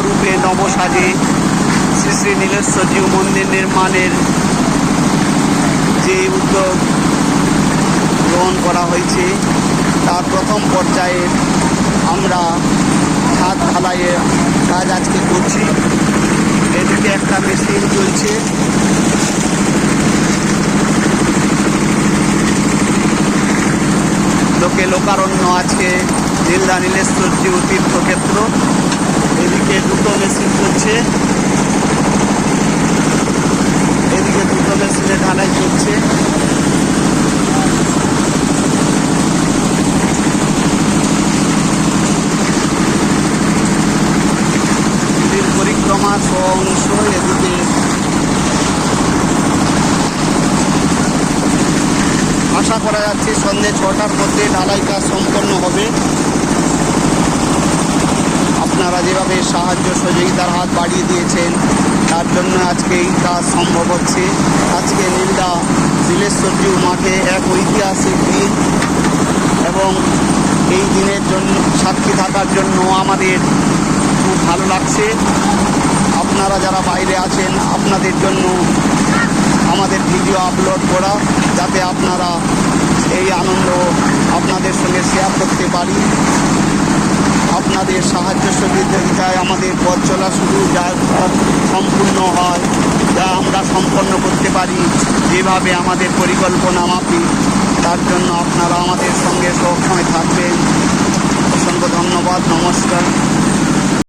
নবরূপে নবসাজে শ্রী শ্রী নীলেশ্বর জিউ মন্দির নির্মাণের যে উদ্যোগ গ্রহণ করা হয়েছে, তার প্রথম পর্যায়ে আমরা ছাদ ঢালাইয়ের কাজ আজকে করছি। এদিকে একটা মেশিন চলছে। লোকে লোকারণ্য আজকে নীলদা নীলেশ্বর জিউ তীর্থক্ষেত্র। চলছে। এদিকে দুটো মেশিনে ঢালাই চলছে। পরিক্রমা সহ অংশ এদিকে। আশা করা যাচ্ছে সন্ধ্যে ছটার মধ্যে ঢালাই কাজ সম্পন্ন হবে। যেভাবে সাহায্য সহযোগিতার হাত বাড়িয়ে দিয়েছেন, তার জন্য আজকে এই কাজ সম্ভব হচ্ছে। আজকে নীলদা নীলেশ্বরজিউ মাঠে এক ঐতিহাসিক দিন এবং এই দিনের জন্য, সাক্ষী থাকার জন্য আমাদের খুব ভালো লাগছে। আপনারা যারা বাইরে আছেন, আপনাদের জন্য আমাদের ভিডিও আপলোড করা, যাতে আপনারা এই আনন্দ আপনাদের সঙ্গে শেয়ার করতে পারি আপনাদের সাহায্য সহযোগিতায় আমাদের পথ চলা শুরু যা সম্পূর্ণ হয়, যা আমরা সম্পন্ন করতে পারি যেভাবে আমাদের পরিকল্পনা মাফিক। তার জন্য আপনারা আমাদের সঙ্গে সবসময় থাকবেন। অসংখ্য ধন্যবাদ, নমস্কার।